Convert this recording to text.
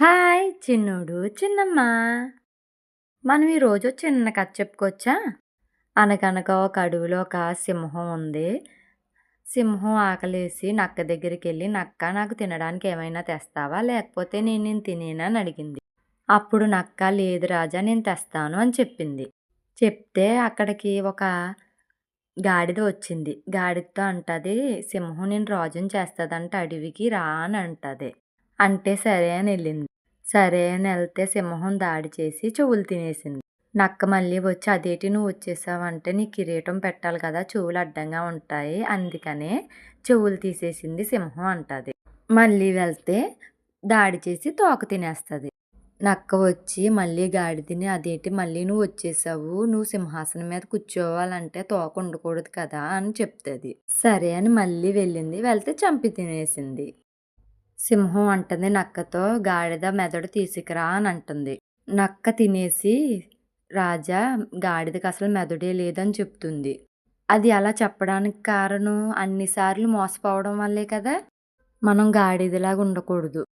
Hi చిన్నోడు చిన్నమ్మ. మనం ఈరోజు చిన్న కథ చెప్పుకోవచ్చా? అనగనక ఒక అడవిలో ఒక సింహం ఉంది. సింహం ఆకలేసి నక్క దగ్గరికి వెళ్ళి నక్క నాకు తినడానికి ఏమైనా తెస్తావా? లేకపోతే నేను నేను తినేనా? అని అడిగింది. అప్పుడు నక్క లేదు రాజా నేను తెస్తాను అని చెప్పింది. చెప్తే అక్కడికి ఒక గాడిద వచ్చింది. గాడిదతో అంటది సింహం నేను రాజుని చేస్తుందంట అడవికి రా అని అంటది. అంటే సరే అని వెళ్ళింది. సరే అని వెళ్తే సింహం దాడి చేసి చెవులు తినేసింది. నక్క మళ్ళీ వచ్చి అదేటి నువ్వు వచ్చేసావంటే నీ కిరీటం పెట్టాలి కదా చెవులు అడ్డంగా ఉంటాయి అందుకనే చెవులు తీసేసింది సింహం అంటది. మళ్ళీ వెళ్తే దాడి చేసి తోక తినేస్తుంది. నక్క వచ్చి మళ్ళీ గాడి తిని అదేంటి మళ్ళీ నువ్వు వచ్చేసావు నువ్వు సింహాసనం మీద కూర్చోవాలంటే తోక ఉండకూడదు కదా అని చెప్తుంది. సరే అని మళ్ళీ వెళ్ళింది. వెళ్తే చంపి తినేసింది. సింహం అంటుంది నక్కతో గాడిద మెదడు తీసుకురా అని అంటుంది. నక్క తినేసి రాజా గాడిదకి అసలు మెదడే లేదని చెప్తుంది. అది అలా చెప్పడానికి కారణం అన్నిసార్లు మోసపోవడం వల్లే కదా? మనం గాడిదలాగా ఉండకూడదు.